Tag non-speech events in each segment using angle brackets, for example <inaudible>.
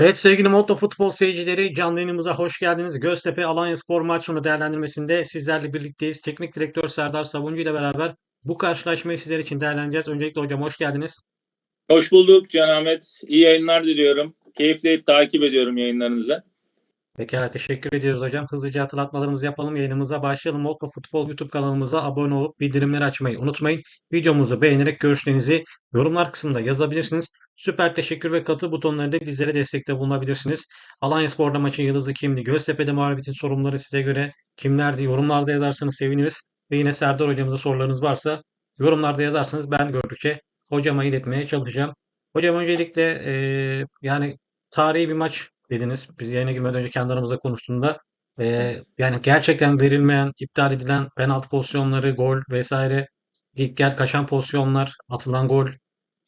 Evet sevgili Motto Futbol seyircileri canlı yayınımıza hoş geldiniz. Göztepe Alanyaspor maç sonu değerlendirmesinde sizlerle birlikteyiz. Teknik direktör Serdar Savuncu ile beraber bu karşılaşmayı sizler için değerlendireceğiz. Öncelikle hocam hoş geldiniz. Hoş bulduk Can Ahmet. İyi yayınlar diliyorum. Keyifle takip ediyorum yayınlarınızı. Pekala teşekkür ediyoruz hocam. Hızlıca hatırlatmalarımızı yapalım. Yayınımıza başlayalım. Motto Futbol YouTube kanalımıza abone olup bildirimleri açmayı unutmayın. Videomuzu beğenerek görüşlerinizi yorumlar kısmında yazabilirsiniz. Süper teşekkür ve katı butonlarıyla bizlere destekte bulunabilirsiniz. Alanyaspor'da maçın yıldızı kimdi? Göztepe'de mağlubiyetin sorumluları size göre kimlerdi? Yorumlarda yazarsanız seviniriz. Ve yine Serdar hocamıza sorularınız varsa yorumlarda yazarsanız ben gördükçe hocama iletmeye çalışacağım. Hocam öncelikle eee, yani tarihi bir maç dediniz. Biz yayına girmeden önce kendi aramızda konuştuğunda eee, yani gerçekten verilmeyen, iptal edilen penaltı pozisyonları, gol vesaire ilk gel kaçan pozisyonlar, atılan gol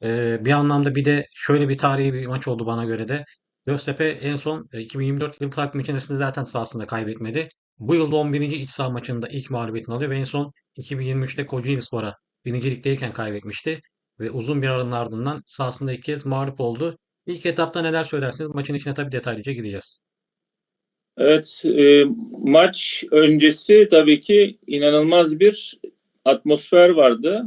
eee, bir anlamda bir de şöyle bir tarihi bir maç oldu bana göre de. Göztepe en son e, 2024 yıl takım içerisinde zaten sahasında kaybetmedi. Bu yılda 11. iç saha maçında ilk mağlubiyetini alıyor ve en son 2023'te Kocaelispor'a birincilikteyken kaybetmişti. Ve uzun bir aranın ardından sahasında ilk kez mağlup oldu. İlk etapta neler söylersiniz? Maçın içine tabii detaylıca gireceğiz. Evet, e, maç öncesi tabii ki inanılmaz bir atmosfer vardı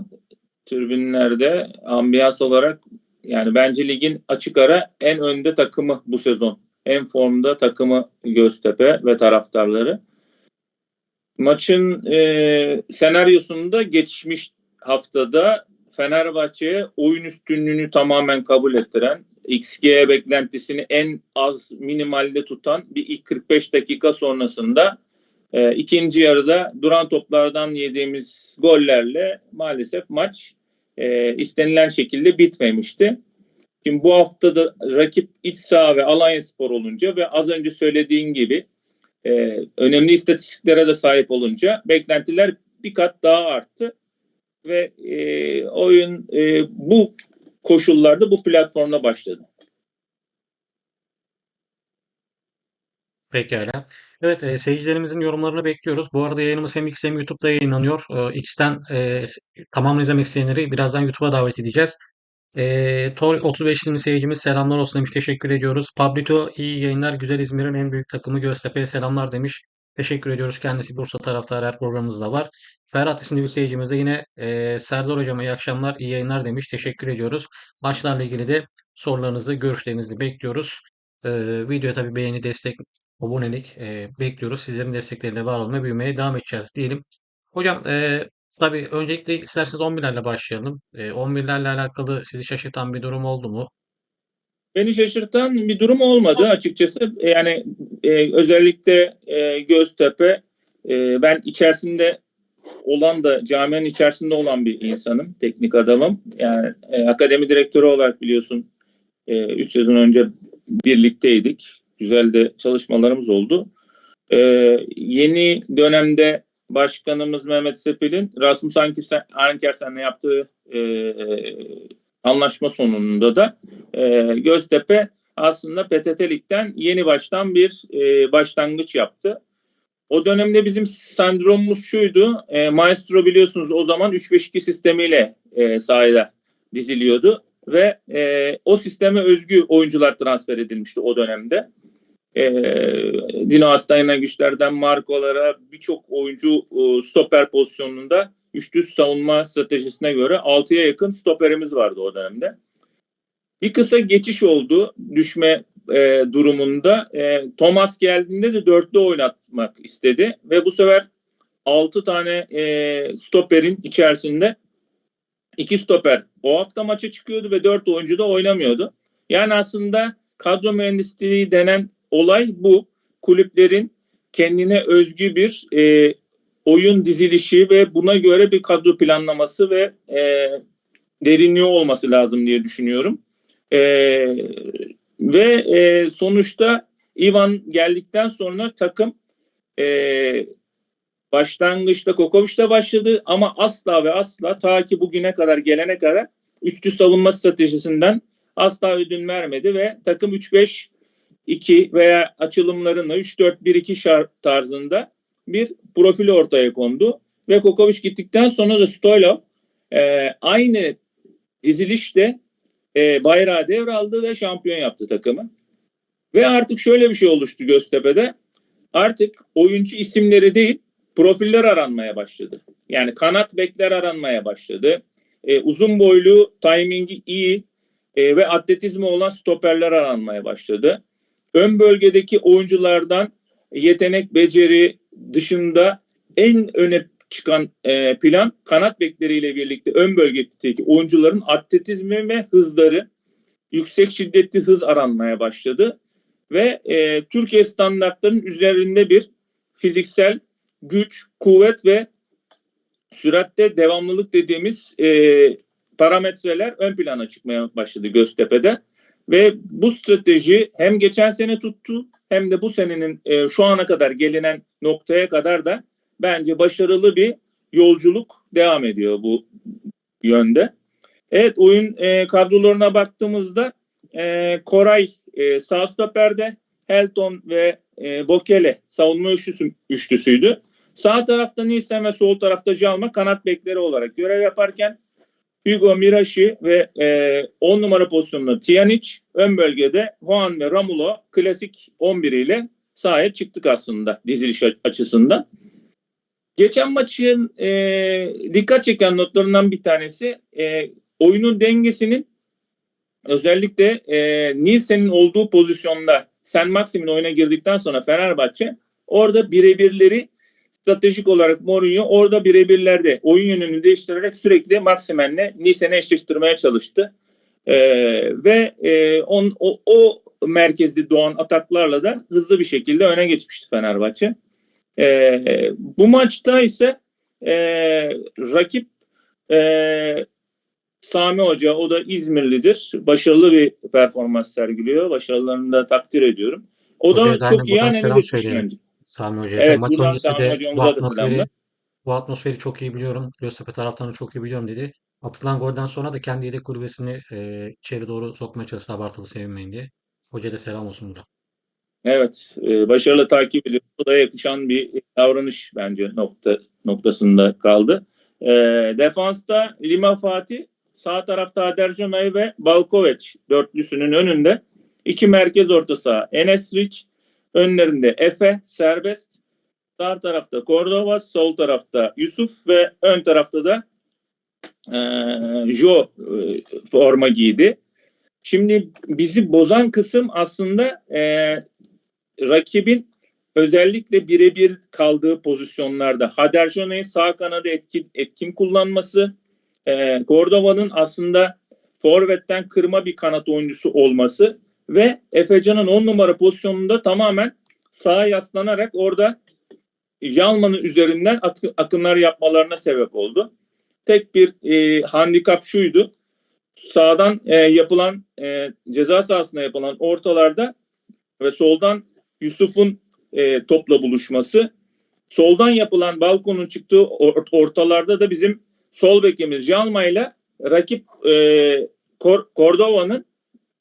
tribünlerde. Ambiyans olarak yani bence ligin açık ara en önde takımı bu sezon. En formda takımı Göztepe ve taraftarları. Maçın e, senaryosunda geçmiş haftada Fenerbahçe'ye oyun üstünlüğünü tamamen kabul ettiren, XG beklentisini en az minimalde tutan bir ilk 45 dakika sonrasında e, ikinci yarıda duran toplardan yediğimiz gollerle maalesef maç e, istenilen şekilde bitmemişti. Şimdi bu hafta da rakip iç saha ve Alanya Spor olunca ve az önce söylediğin gibi e, önemli istatistiklere de sahip olunca beklentiler bir kat daha arttı ve e, oyun e, bu koşullarda bu platformda başladı. Pekala. Evet, e, seyircilerimizin yorumlarını bekliyoruz. Bu arada yayınımız hem X hem YouTube'da yayınlanıyor. E, X'ten e, tamamını izlemek isteyenleri birazdan YouTube'a davet edeceğiz. E, Tor 35 isimli seyircimiz selamlar olsun demiş. Teşekkür ediyoruz. Pablito iyi yayınlar. Güzel İzmir'in en büyük takımı Göztepe'ye selamlar demiş. Teşekkür ediyoruz. Kendisi Bursa taraftarı her programımızda var. Ferhat isimli bir seyircimiz de yine e, Serdar Hocama iyi akşamlar, iyi yayınlar demiş. Teşekkür ediyoruz. Maçlarla ilgili de sorularınızı, görüşlerinizi bekliyoruz. E, videoya tabii beğeni, destek, abonelik e, bekliyoruz. Sizlerin destekleriyle var olmaya, büyümeye devam edeceğiz diyelim. Hocam e, tabii öncelikle isterseniz 11'lerle başlayalım. E, 11'lerle alakalı sizi şaşırtan bir durum oldu mu? Beni şaşırtan bir durum olmadı açıkçası. E, Yani e, özellikle e, Göztepe e, ben içerisinde olan da camianın içerisinde olan bir insanım, teknik adamım. Yani e, akademi direktörü olarak biliyorsun 3 sezon önce birlikteydik. Güzel de çalışmalarımız oldu. E, yeni dönemde başkanımız Mehmet Sepil'in Rasmus Ankersen'le yaptığı e, anlaşma sonunda da e, Göztepe aslında PTT Lig'den yeni baştan bir e, başlangıç yaptı. O dönemde bizim sendromumuz şuydu. E, Maestro biliyorsunuz o zaman 3-5-2 sistemiyle e, sahada diziliyordu ve e, o sisteme özgü oyuncular transfer edilmişti o dönemde. E, Dino Astayna güçlerden Marco'lara birçok oyuncu e, stoper pozisyonunda üçlü savunma stratejisine göre 6'ya yakın stoperimiz vardı o dönemde. Bir kısa geçiş oldu düşme e, durumunda. E, Thomas geldiğinde de dörtlü oynatmak istedi ve bu sefer 6 tane e, stoperin içerisinde iki stoper o hafta maça çıkıyordu ve dört oyuncu da oynamıyordu. Yani aslında kadro mühendisliği denen olay bu. Kulüplerin kendine özgü bir e, oyun dizilişi ve buna göre bir kadro planlaması ve e, derinliği olması lazım diye düşünüyorum. E, ve e, sonuçta Ivan geldikten sonra takım e, başlangıçta Kokovic'te başladı ama asla ve asla ta ki bugüne kadar gelene kadar üçlü savunma stratejisinden asla ödün vermedi ve takım 3-5 2 veya açılımlarını 3-4-1-2 şart tarzında bir profili ortaya kondu. Ve Kokovic gittikten sonra da Stoylov e, aynı dizilişte e, bayrağı devraldı ve şampiyon yaptı takımı. Ve artık şöyle bir şey oluştu Göztepe'de. Artık oyuncu isimleri değil, profiller aranmaya başladı. Yani kanat bekler aranmaya başladı. E, uzun boylu, timingi iyi e, ve atletizmi olan stoperler aranmaya başladı. Ön bölgedeki oyunculardan yetenek, beceri dışında en öne çıkan e, plan kanat bekleriyle birlikte ön bölgedeki oyuncuların atletizmi ve hızları yüksek şiddetli hız aranmaya başladı ve e, Türkiye standartlarının üzerinde bir fiziksel güç, kuvvet ve süratte devamlılık dediğimiz e, parametreler ön plana çıkmaya başladı Göztepe'de. Ve bu strateji hem geçen sene tuttu hem de bu senenin e, şu ana kadar gelinen noktaya kadar da bence başarılı bir yolculuk devam ediyor bu yönde. Evet oyun e, kadrolarına baktığımızda e, Koray e, sağ stoperde, Helton ve e, Bokele savunma üçlüsü, üçlüsüydü. Sağ tarafta Nielsen ve sol tarafta Jalma kanat bekleri olarak görev yaparken Hugo Mirashi ve 10 numara pozisyonunda Tijanic, ön bölgede Juan ve Ramulo klasik 11 ile sahaya çıktık aslında diziliş açısından. Geçen maçın e, dikkat çeken notlarından bir tanesi e, oyunun dengesinin özellikle e, Nielsen'in olduğu pozisyonda Sen Maxim'in oyuna girdikten sonra Fenerbahçe orada birebirleri stratejik olarak Mourinho orada birebirlerde oyun yönünü değiştirerek sürekli Maximen'le Nielsen'i eşleştirmeye çalıştı. E, ve e, on, o, o merkezli doğan ataklarla da hızlı bir şekilde öne geçmişti Fenerbahçe. E, bu maçta ise e, rakip e, Sami Hoca o da İzmirlidir. Başarılı bir performans sergiliyor. Başarılarını da takdir ediyorum. O da Hocaya da çok iyi analiz etmiş Sami Hoca'ya Evet, maç öncesi de bu atmosferi bu atmosferi çok iyi biliyorum. Göztepe taraftarını çok iyi biliyorum dedi. Atılan golden sonra da kendi yedek kulübesini e, içeri doğru sokmaya çalıştı abartılı sevinmeyin diye. Hocaya da selam olsun burada. Evet, e, başarılı takip ediyor. Bu da yakışan bir davranış bence nokta noktasında kaldı. E, defansta Lima Fatih, sağ tarafta Adercanay ve Balkoveç dörtlüsünün önünde. İki merkez orta saha Enes Rich, önlerinde Efe, Serbest, sağ tarafta Cordova, sol tarafta Yusuf ve ön tarafta da e, Jo e, forma giydi. Şimdi bizi bozan kısım aslında e, rakibin özellikle birebir kaldığı pozisyonlarda Haderjona'yı sağ kanada etkin, etkin kullanması, e, Cordova'nın aslında forvetten kırma bir kanat oyuncusu olması ve Efecan'ın 10 numara pozisyonunda tamamen sağa yaslanarak orada Yalman'ın üzerinden akı- akımlar yapmalarına sebep oldu. Tek bir e, handikap şuydu. Sağdan e, yapılan e, ceza sahasına yapılan ortalarda ve soldan Yusuf'un e, topla buluşması. Soldan yapılan balkonun çıktığı or- ortalarda da bizim sol bekimiz Jalma ile rakip e, Kor- Cordova'nın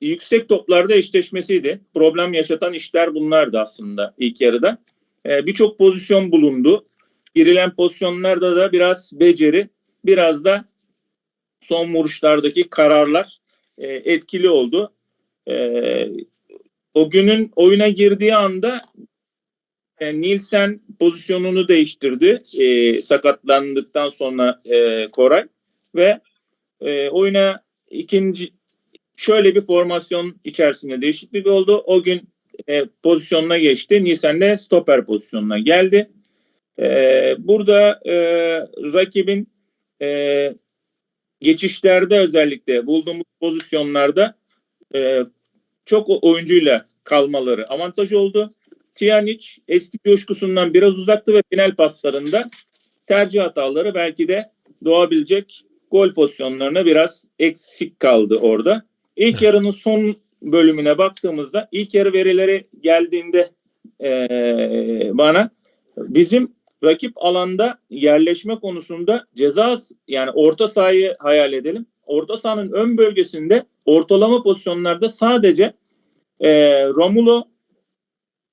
yüksek toplarda eşleşmesiydi. Problem yaşatan işler bunlardı aslında ilk yarıda. E, Birçok pozisyon bulundu. Girilen pozisyonlarda da biraz beceri, biraz da son vuruşlardaki kararlar e, etkili oldu. E, o günün oyuna girdiği anda e, Nielsen pozisyonunu değiştirdi e, sakatlandıktan sonra e, Koray ve e, oyuna ikinci şöyle bir formasyon içerisinde değişiklik oldu. O gün e, pozisyonuna geçti. Nielsen de stoper pozisyonuna geldi. E, burada e, rakibin e, geçişlerde özellikle bulduğumuz pozisyonlarda e, çok oyuncuyla kalmaları avantaj oldu. Tijanic eski coşkusundan biraz uzaktı ve final paslarında tercih hataları belki de doğabilecek gol pozisyonlarına biraz eksik kaldı orada. İlk yarının son bölümüne baktığımızda ilk yarı verileri geldiğinde eee, bana bizim rakip alanda yerleşme konusunda ceza yani orta sahayı hayal edelim. Orta sahanın ön bölgesinde ortalama pozisyonlarda sadece eee Romulo,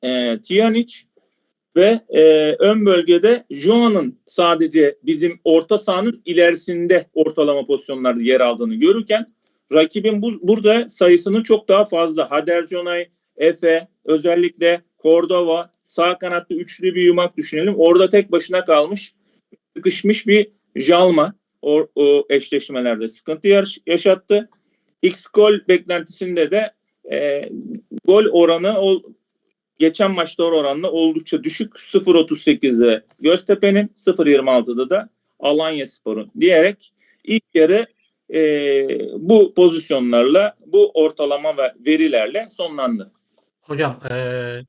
eee Tijanic ve eee, ön bölgede Joa'nın sadece bizim orta sahanın ilerisinde ortalama pozisyonlarda yer aldığını görürken rakibin bu, burada sayısının çok daha fazla. Hader Jonay, Efe, özellikle Cordova, sağ kanatta üçlü bir yumak düşünelim. Orada tek başına kalmış, sıkışmış bir Jalma o, o eşleşmelerde sıkıntı yaş- yaşattı. X gol beklentisinde de e, gol oranı ol, geçen maçlar oranla oldukça düşük. 0.38'de Göztepe'nin 0.26'da da Alanya Spor'un diyerek ilk yarı e, bu pozisyonlarla bu ortalama ve verilerle sonlandı. Hocam eee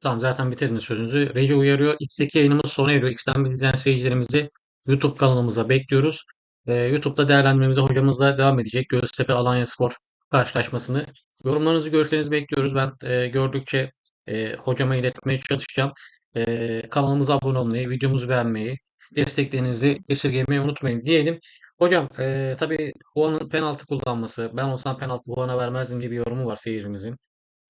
tamam zaten bitirdiniz sözünüzü. Reji uyarıyor. X'teki yayınımız sona eriyor. X'ten izleyen seyircilerimizi YouTube kanalımıza bekliyoruz. Eee, YouTube'da değerlendirmemize hocamızla devam edecek. Göztepe Alanyaspor karşılaşmasını. Yorumlarınızı, görüşlerinizi bekliyoruz. Ben eee, gördükçe eee, hocama iletmeye çalışacağım. Eee, kanalımıza abone olmayı, videomuzu beğenmeyi, desteklerinizi esirgemeyi unutmayın diyelim. Hocam eee tabii Juan'ın penaltı kullanması, ben olsam penaltı Juan'a vermezdim bir yorumu var seyircimizin.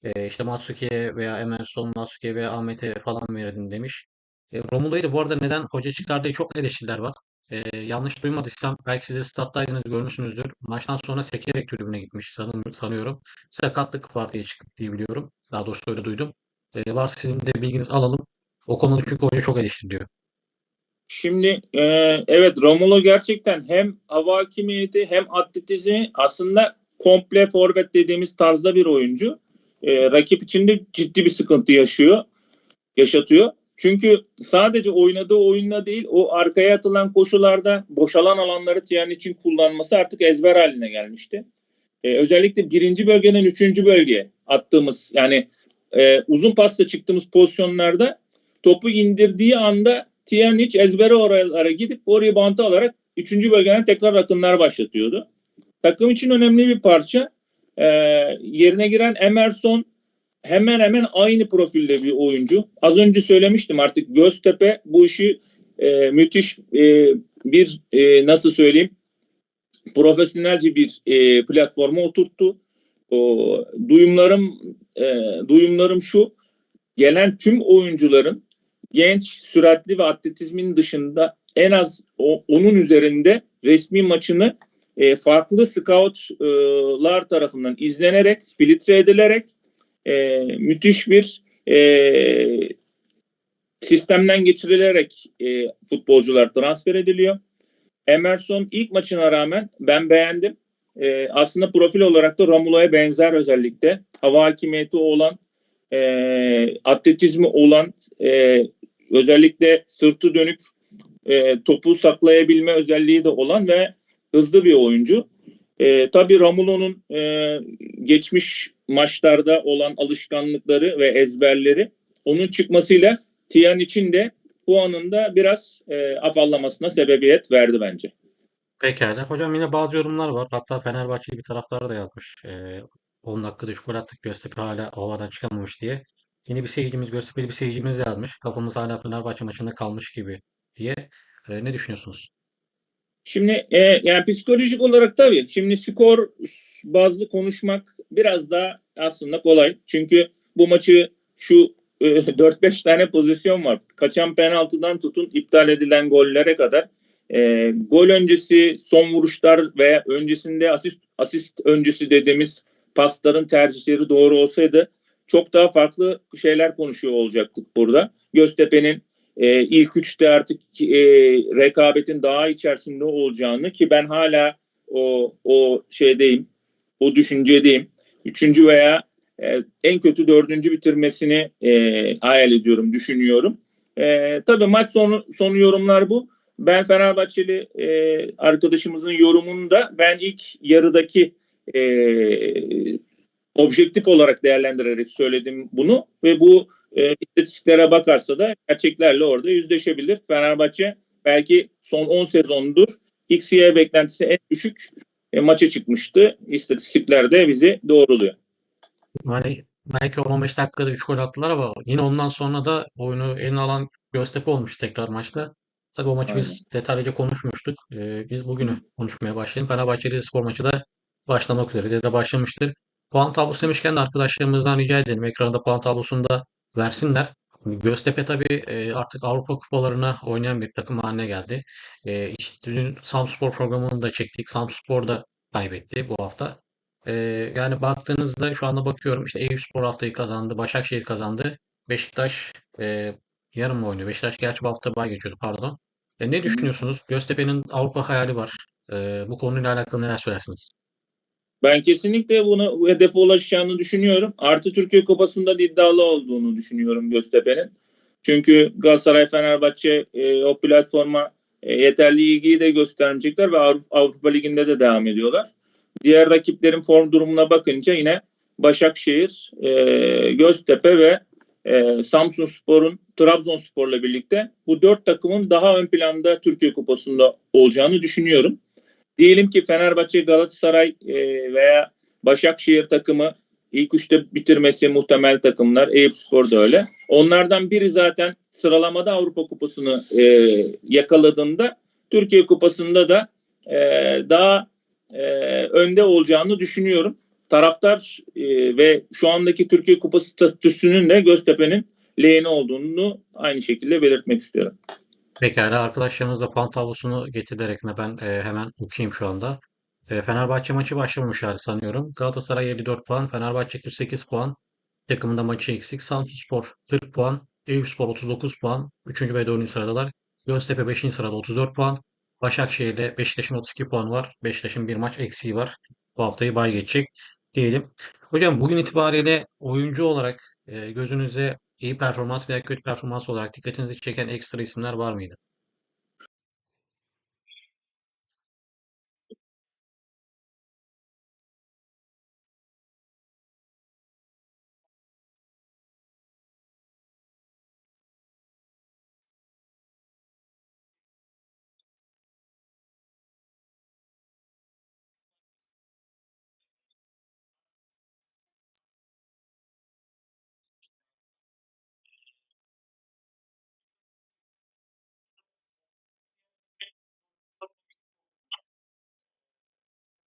Ee, işte Matsuki'ye veya Emerson, Matsuki'ye veya Ahmet'e falan verirdim demiş. E, Romulo'yu da bu arada neden hoca çıkardığı çok eleştiriler var. E, yanlış duymadıysam belki siz de stat'taydınız görmüşsünüzdür. Maçtan sonra sekerek tribüne gitmiş sanırım, sanıyorum. Sakatlık var diye çıktı diye biliyorum. Daha doğrusu öyle duydum. E, varsa sizin de bilginiz alalım. O konuda çünkü hoca çok eleştiriliyor. Şimdi e, evet Romulo gerçekten hem hava hakimiyeti hem atletizmi aslında komple forvet dediğimiz tarzda bir oyuncu. E, rakip için de ciddi bir sıkıntı yaşıyor, yaşatıyor. Çünkü sadece oynadığı oyunla değil o arkaya atılan koşularda boşalan alanları Tiyan için kullanması artık ezber haline gelmişti. E, özellikle birinci bölgeden üçüncü bölgeye attığımız yani e, uzun pasla çıktığımız pozisyonlarda topu indirdiği anda Tiyanic ezbere oralara gidip o reboundu alarak 3. bölgeden tekrar akınlar başlatıyordu. Takım için önemli bir parça. Ee, yerine giren Emerson hemen hemen aynı profilde bir oyuncu. Az önce söylemiştim artık Göztepe bu işi e, müthiş e, bir e, nasıl söyleyeyim profesyonelce bir e, platforma oturttu. O, duyumlarım e, duyumlarım şu gelen tüm oyuncuların genç, süratli ve atletizmin dışında en az o, onun üzerinde resmi maçını e, farklı scoutlar tarafından izlenerek, filtre edilerek e, müthiş bir e, sistemden geçirilerek e, futbolcular transfer ediliyor. Emerson ilk maçına rağmen ben beğendim. E, aslında profil olarak da Romulo'ya benzer özellikle. Hava hakimiyeti olan, e, atletizmi olan, e, özellikle sırtı dönük e, topu saklayabilme özelliği de olan ve hızlı bir oyuncu. E, tabii Romulo'nun e, geçmiş maçlarda olan alışkanlıkları ve ezberleri onun çıkmasıyla Tiyan için de bu anında biraz e, afallamasına sebebiyet verdi bence. Pekala. Hocam yine bazı yorumlar var. Hatta Fenerbahçeli bir taraftarı da yazmış. Ee, 10 dakikada 3 gol attık. Göztepe hala havadan çıkamamış diye. Yine bir seyircimiz, Göztepe'li bir seyircimiz yazmış. Kafamız hala Fenerbahçe maçında kalmış gibi diye. Ee, ne düşünüyorsunuz? Şimdi e, yani psikolojik olarak tabii şimdi skor bazlı konuşmak biraz daha aslında kolay. Çünkü bu maçı şu e, <laughs> 4-5 tane pozisyon var. Kaçan penaltıdan tutun iptal edilen gollere kadar. E, gol öncesi son vuruşlar veya öncesinde asist asist öncesi dediğimiz pasların tercihleri doğru olsaydı çok daha farklı şeyler konuşuyor olacaktık burada. Göztepe'nin e, ilk üçte artık e, rekabetin daha içerisinde olacağını ki ben hala o o şeydeyim, o düşüncedeyim. Üçüncü veya e, en kötü dördüncü bitirmesini e, hayal ediyorum, düşünüyorum. E, tabii maç sonu, sonu yorumlar bu. Ben Fenerbahçeli e, arkadaşımızın yorumunda ben ilk yarıdaki e, objektif olarak değerlendirerek söyledim bunu ve bu e, istatistiklere bakarsa da gerçeklerle orada yüzleşebilir. Fenerbahçe belki son 10 sezondur XY beklentisi en düşük e, maça çıkmıştı. İstatistikler de bizi doğruluyor. Yani belki 15 dakikada 3 gol attılar ama yine ondan sonra da oyunu eline alan Göztepe olmuş tekrar maçta. Tabii o maçı biz detaylıca konuşmuştuk. Ee, biz bugünü konuşmaya başlayalım. Fenerbahçe spor maçı da başlamak üzere de, başlamıştır. Puan tablosu demişken de arkadaşlarımızdan rica edelim. Ekranda puan tablosunu da versinler. Göztepe tabii e, artık Avrupa kupalarına oynayan bir takım haline geldi. E, işte dün Samspor programını da çektik. Samspor da kaybetti bu hafta. Ee, yani baktığınızda şu anda bakıyorum işte Eyüpspor haftayı kazandı, Başakşehir kazandı. Beşiktaş e, yarın mı oynuyor? Beşiktaş gerçi bu hafta bay geçiyordu pardon. E, ne düşünüyorsunuz? Göztepe'nin Avrupa hayali var. E, bu konuyla alakalı neler söylersiniz? Ben kesinlikle bunu bu hedefe ulaşacağını düşünüyorum. Artı Türkiye Kupası'nda da iddialı olduğunu düşünüyorum Göztepe'nin. Çünkü Galatasaray, Fenerbahçe e, o platforma e, yeterli ilgiyi de göstermeyecekler ve Avrupa, Avrupa Ligi'nde de devam ediyorlar. Diğer rakiplerin form durumuna bakınca yine Başakşehir, e, Göztepe ve e, Samsun Spor'un Trabzonspor'la birlikte bu dört takımın daha ön planda Türkiye Kupası'nda olacağını düşünüyorum. Diyelim ki Fenerbahçe, Galatasaray e, veya Başakşehir takımı ilk üçte bitirmesi muhtemel takımlar. Eyüpspor da öyle. Onlardan biri zaten sıralamada Avrupa Kupası'nı e, yakaladığında Türkiye Kupası'nda da e, daha önde olacağını düşünüyorum. Taraftar ve şu andaki Türkiye Kupası statüsünün de Göztepe'nin lehine olduğunu aynı şekilde belirtmek istiyorum. Pekala arkadaşlarımız da puan tablosunu getirerek ben e, hemen okuyayım şu anda. E, Fenerbahçe maçı başlamamışlar sanıyorum. Galatasaray 54 puan, Fenerbahçe 48 puan. Takımında maçı eksik. Samsunspor 40 puan, Eyüpspor 39 puan. 3. ve 4. sıradalar. Göztepe 5. sırada 34 puan. Başakşehir'de Beşiktaş'ın 32 puan var. Beşiktaş'ın bir maç eksiği var. Bu haftayı bay geçecek diyelim. Hocam bugün itibariyle oyuncu olarak e, gözünüze iyi performans veya kötü performans olarak dikkatinizi çeken ekstra isimler var mıydı?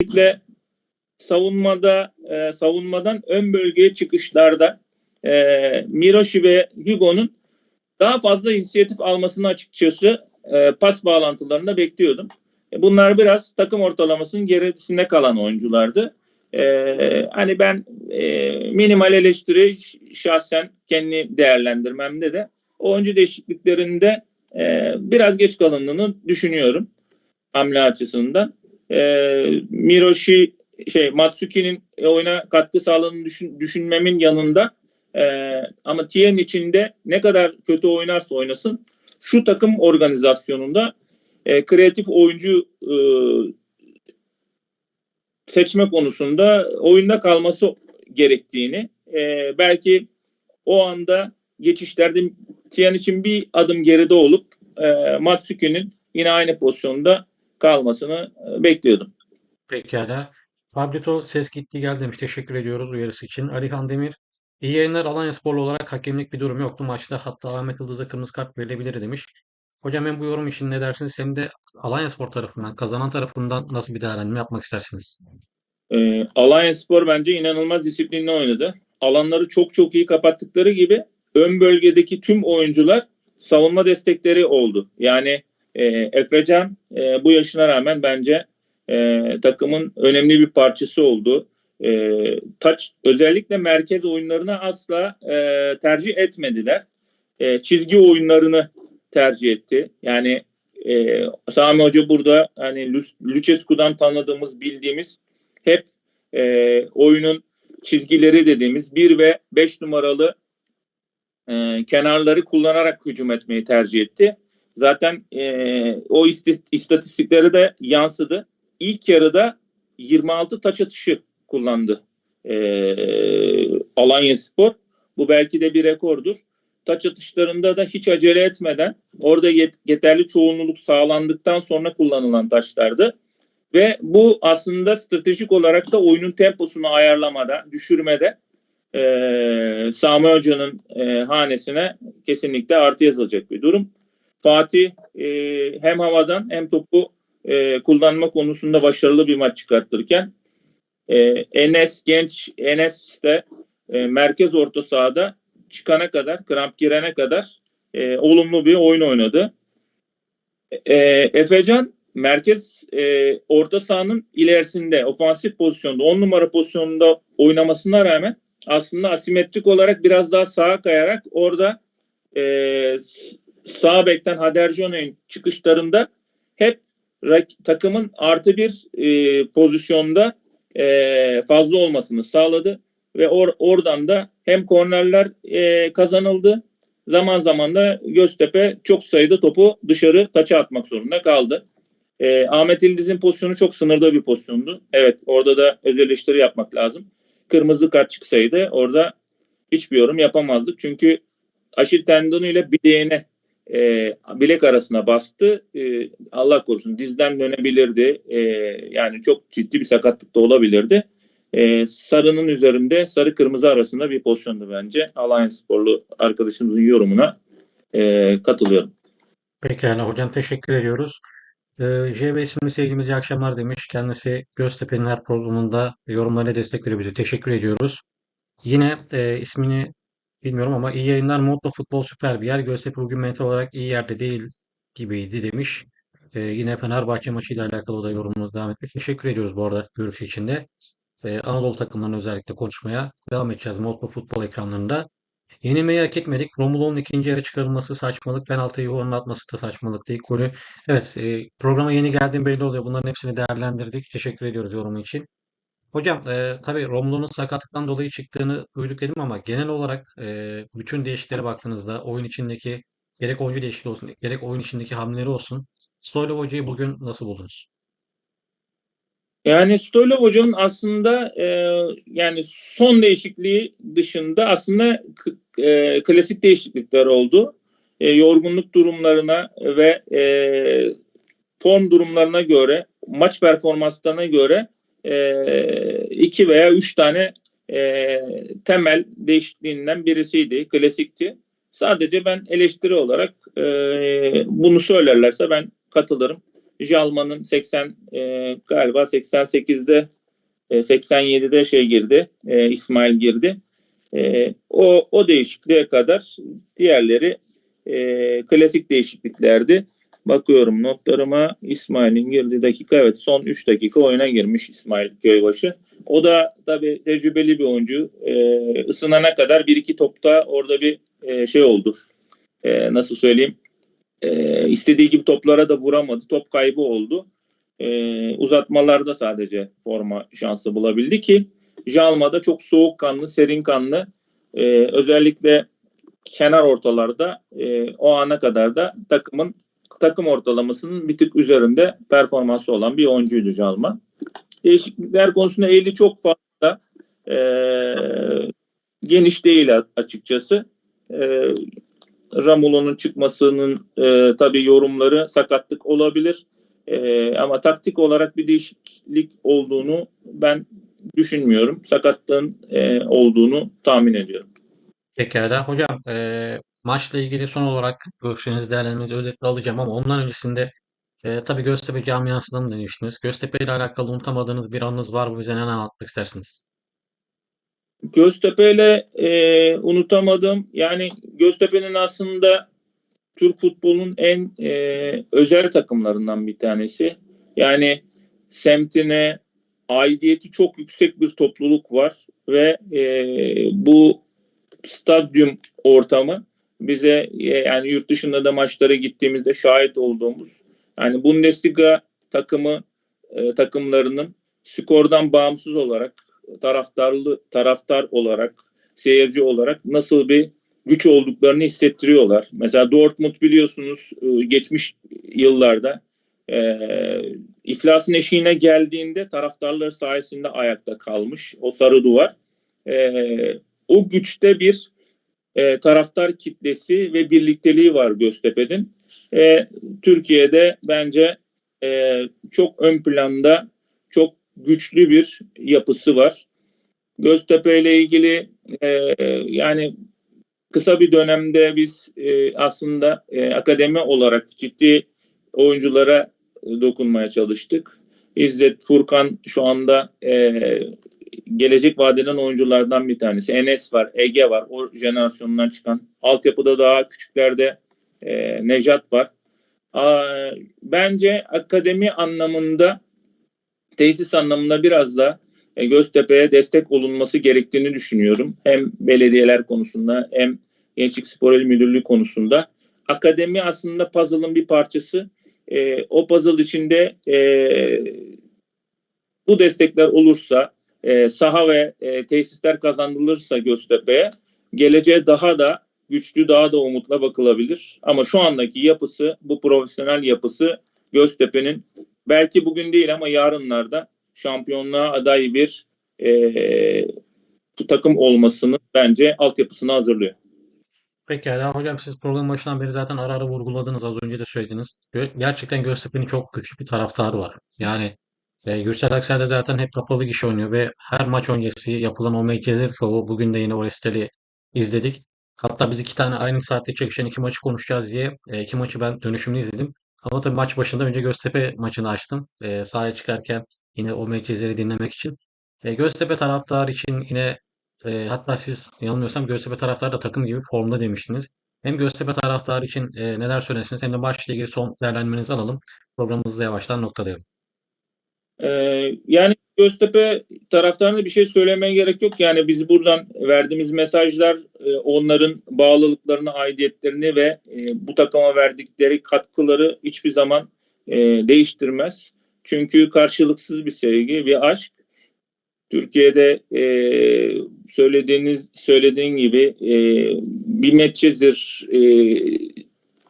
Özellikle savunmada e, savunmadan ön bölgeye çıkışlarda e, Miroshi ve Hugo'nun daha fazla inisiyatif almasını açıkçası e, pas bağlantılarında bekliyordum. E, bunlar biraz takım ortalamasının gerisinde kalan oyunculardı. E, hani ben e, minimal eleştiri şahsen kendi değerlendirmemde de oyuncu değişikliklerinde e, biraz geç kalındığını düşünüyorum hamle açısından. E, Miroshi şey Matsuki'nin oyuna katkı sağladığını düşün, düşünmemin yanında e, ama Tien içinde ne kadar kötü oynarsa oynasın şu takım organizasyonunda e, kreatif oyuncu e, seçme konusunda oyunda kalması gerektiğini e, belki o anda geçişlerde Tien için bir adım geride olup e, Matsuki'nin yine aynı pozisyonda kalmasını e, bekliyordum. Pekala. Pablito ses gitti geldi demiş. Teşekkür ediyoruz uyarısı için. Alihan Demir. İyi yayınlar Alanyasporlu olarak hakemlik bir durum yoktu maçta. Hatta Ahmet Yıldız'a kırmızı kart verilebilir demiş. Hocam hem bu yorum için ne dersiniz hem de Alanyaspor tarafından, kazanan tarafından nasıl bir değerlendirme yapmak istersiniz? E, Alanyaspor bence inanılmaz disiplinli oynadı. Alanları çok çok iyi kapattıkları gibi ön bölgedeki tüm oyuncular savunma destekleri oldu. Yani e, Efecan e, bu yaşına rağmen bence e, takımın önemli bir parçası oldu. E, taç özellikle merkez oyunlarını asla e, tercih etmediler. E, çizgi oyunlarını tercih etti. Yani e, Sami Hoca burada hani Lucescu'dan tanıdığımız, bildiğimiz hep e, oyunun çizgileri dediğimiz 1 ve 5 numaralı e, kenarları kullanarak hücum etmeyi tercih etti. Zaten e, o istatistikleri de yansıdı. İlk yarıda 26 taç atışı kullandı e, Alanya Spor. Bu belki de bir rekordur. Taç atışlarında da hiç acele etmeden orada yet- yeterli çoğunluk sağlandıktan sonra kullanılan taşlardı. Ve bu aslında stratejik olarak da oyunun temposunu ayarlamada, düşürmede e, Sami Hoca'nın e, hanesine kesinlikle artı yazılacak bir durum. Fatih e, hem havadan hem topu e, kullanma konusunda başarılı bir maç çıkartırken e, Enes genç Enes de e, merkez orta sahada çıkana kadar, kramp girene kadar e, olumlu bir oyun oynadı. E, Efecan merkez e, orta sahanın ilerisinde ofansif pozisyonda 10 numara pozisyonunda oynamasına rağmen aslında asimetrik olarak biraz daha sağa kayarak orada e, sağ bekten Haderjone'nin çıkışlarında hep takımın artı bir e, pozisyonda e, fazla olmasını sağladı ve or- oradan da hem kornerler e, kazanıldı zaman zaman da Göztepe çok sayıda topu dışarı taça atmak zorunda kaldı. E, Ahmet İldiz'in pozisyonu çok sınırda bir pozisyondu. Evet orada da öz eleştiri yapmak lazım. Kırmızı kart çıksaydı orada hiçbir yorum yapamazdık. Çünkü Aşil tendonu ile bileğine e, bilek arasına bastı. E, Allah korusun dizden dönebilirdi. E, yani çok ciddi bir sakatlık da olabilirdi. E, sarının üzerinde sarı kırmızı arasında bir pozisyondu bence. Alliance sporlu arkadaşımızın yorumuna e, katılıyorum. Pekala hocam teşekkür ediyoruz. Ee, JB isimli sevgilimiz iyi akşamlar demiş. Kendisi Göztepe'nin her programında yorumlarına destek veriyor. Teşekkür ediyoruz. Yine e, ismini bilmiyorum ama iyi yayınlar Modlo Futbol süper bir yer. Göztepe bugün mental olarak iyi yerde değil gibiydi demiş. Ee, yine Fenerbahçe maçıyla alakalı da yorumunu devam etmiş. Teşekkür ediyoruz bu arada görüş için de. Ee, Anadolu takımlarını özellikle konuşmaya devam edeceğiz Modlo Futbol ekranlarında. Yenilmeyi hak etmedik. Romulo'nun ikinci yarı çıkarılması saçmalık. Penaltıyı onun atması da saçmalıktı. İlk golü. Evet e, programa yeni geldiğim belli oluyor. Bunların hepsini değerlendirdik. Teşekkür ediyoruz yorumu için. Hocam e, tabii Romulo'nun sakatlıktan dolayı çıktığını duyduk dedim ama genel olarak e, bütün değişikliklere baktığınızda oyun içindeki gerek oyuncu değişikliği olsun gerek oyun içindeki hamleleri olsun. Stoylov Hoca'yı bugün nasıl buldunuz? Yani Stoylov Hoca'nın aslında e, yani son değişikliği dışında aslında e, klasik değişiklikler oldu. E, yorgunluk durumlarına ve e, form durumlarına göre, maç performanslarına göre e, iki veya üç tane e, temel değişikliğinden birisiydi, klasikti. Sadece ben eleştiri olarak e, bunu söylerlerse ben katılırım. Jalman'ın 80 e, galiba 88'de e, 87'de şey girdi. E, İsmail girdi. E, o o değişikliğe kadar diğerleri e, klasik değişikliklerdi. Bakıyorum notlarıma İsmail'in girdiği dakika evet son 3 dakika oyuna girmiş İsmail Köybaşı. O da tabii tecrübeli bir oyuncu. E, ısınana kadar bir iki topta orada bir e, şey oldu. E, nasıl söyleyeyim? E, istediği gibi toplara da vuramadı. Top kaybı oldu. E, uzatmalarda sadece forma şansı bulabildi ki Jalma'da çok soğukkanlı, serin kanlı e, özellikle kenar ortalarda e, o ana kadar da takımın takım ortalamasının bir tık üzerinde performansı olan bir oyuncuydu Jalma. Değişiklikler konusunda eli çok fazla e, geniş değil açıkçası. E, Ramulo'nun çıkmasının e, tabii yorumları sakatlık olabilir. E, ama taktik olarak bir değişiklik olduğunu ben düşünmüyorum. Sakatlığın e, olduğunu tahmin ediyorum. Pekala. Hocam e, maçla ilgili son olarak görüşlerinizi değerlendirmenizi özetle alacağım ama ondan öncesinde e, tabii Göztepe camiasından da demiştiniz. Göztepe ile alakalı unutamadığınız bir anınız var mı? Bize neler anlatmak istersiniz? Göztepe'yle e, unutamadım. Yani Göztepe'nin aslında Türk futbolunun en e, özel takımlarından bir tanesi. Yani semtine aidiyeti çok yüksek bir topluluk var ve e, bu stadyum ortamı bize e, yani yurt dışında da maçlara gittiğimizde şahit olduğumuz yani Bundesliga takımı e, takımlarının skordan bağımsız olarak taraftarlı taraftar olarak seyirci olarak nasıl bir güç olduklarını hissettiriyorlar. Mesela Dortmund biliyorsunuz e, geçmiş yıllarda e, iflasın eşiğine geldiğinde taraftarları sayesinde ayakta kalmış o sarı duvar. E, o güçte bir e, taraftar kitlesi ve birlikteliği var Göztepe'nin. E, Türkiye'de bence e, çok ön planda çok güçlü bir yapısı var. Göztepe ile ilgili e, yani kısa bir dönemde biz e, aslında e, akademi olarak ciddi oyunculara e, dokunmaya çalıştık. İzzet Furkan şu anda e, gelecek vadeden oyunculardan bir tanesi. Enes var, Ege var. O jenerasyondan çıkan. Altyapıda daha küçüklerde e, Nejat var. Aa, bence akademi anlamında, tesis anlamında biraz da e, Göztepe'ye destek olunması gerektiğini düşünüyorum. Hem belediyeler konusunda hem Gençlik Spor İl Müdürlüğü konusunda. Akademi aslında puzzle'ın bir parçası. E, o puzzle içinde e, bu destekler olursa, e, saha ve e, tesisler kazandırılırsa Göztepe'ye geleceğe daha da güçlü, daha da umutla bakılabilir. Ama şu andaki yapısı, bu profesyonel yapısı Göztepe'nin belki bugün değil ama yarınlarda şampiyonluğa aday bir e, takım olmasını bence altyapısını hazırlıyor. Pekala hocam siz program başından beri zaten ara ara vurguladınız az önce de söylediniz. Gerçekten Göztepe'nin çok güçlü bir taraftarı var. Yani e, Gürsel Aksel de zaten hep kapalı gişe oynuyor ve her maç öncesi yapılan o merkezler şovu bugün de yine o Estel'i izledik. Hatta biz iki tane aynı saatte çekişen iki maçı konuşacağız diye e, iki maçı ben dönüşümlü izledim. Ama tabii maç başında önce Göztepe maçını açtım. E, sahaya çıkarken yine o merkezleri dinlemek için. E, Göztepe taraftarı için yine e, hatta siz yanılmıyorsam Göztepe taraftarı da takım gibi formda demiştiniz. Hem Göztepe taraftarı için e, neler söylersiniz hem de maçla ilgili son değerlendirmenizi alalım. Programımızı da yavaştan noktalayalım. Ee, yani Göztepe taraftarına bir şey söylemeye gerek yok. Yani biz buradan verdiğimiz mesajlar e, onların bağlılıklarını, aidiyetlerini ve e, bu takıma verdikleri katkıları hiçbir zaman e, değiştirmez. Çünkü karşılıksız bir sevgi, bir aşk. Türkiye'de e, söylediğiniz söylediğin gibi e, bir Medcezir e,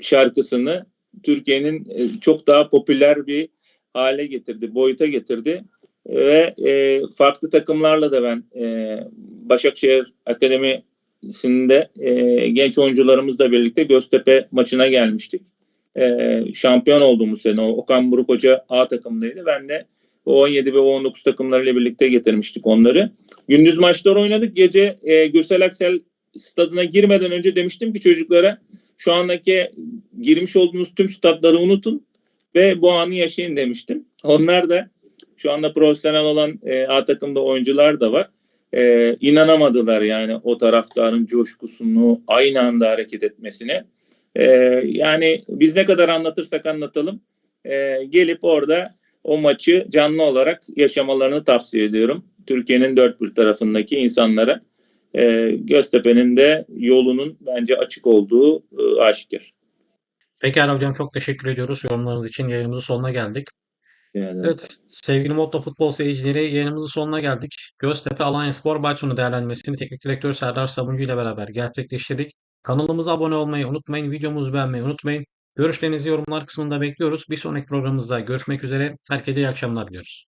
şarkısını Türkiye'nin e, çok daha popüler bir hale getirdi, boyuta getirdi ve e, farklı takımlarla da ben e, Başakşehir Akademisi'nde e, genç oyuncularımızla birlikte Göztepe maçına gelmiştik. E, şampiyon olduğumuz sene o Okan Buruk Hoca A takımındaydı. Ben de o 17 ve o 19 takımlarıyla birlikte getirmiştik onları. Gündüz maçlar oynadık. Gece e, Gürsel Aksel stadına girmeden önce demiştim ki çocuklara şu andaki girmiş olduğunuz tüm statları unutun ve bu anı yaşayın demiştim. Onlar da şu anda profesyonel olan e, A takımda oyuncular da var. E, inanamadılar yani o taraftarın coşkusunu aynı anda hareket etmesine. E, yani biz ne kadar anlatırsak anlatalım e, gelip orada o maçı canlı olarak yaşamalarını tavsiye ediyorum. Türkiye'nin dört bir tarafındaki insanlara. E, Göztepe'nin de yolunun bence açık olduğu e, aşikar. Pekala hocam çok teşekkür ediyoruz yorumlarınız için. Yayınımızın sonuna geldik. Yani, Evet sevgili Motto Futbol seyircileri yayınımızın sonuna geldik. Göztepe Alanyaspor maç sonu değerlendirmesini teknik direktör Serdar Sabuncu ile beraber gerçekleştirdik. Kanalımıza abone olmayı unutmayın. Videomuzu beğenmeyi unutmayın. Görüşlerinizi yorumlar kısmında bekliyoruz. Bir sonraki programımızda görüşmek üzere. Herkese iyi akşamlar diliyoruz.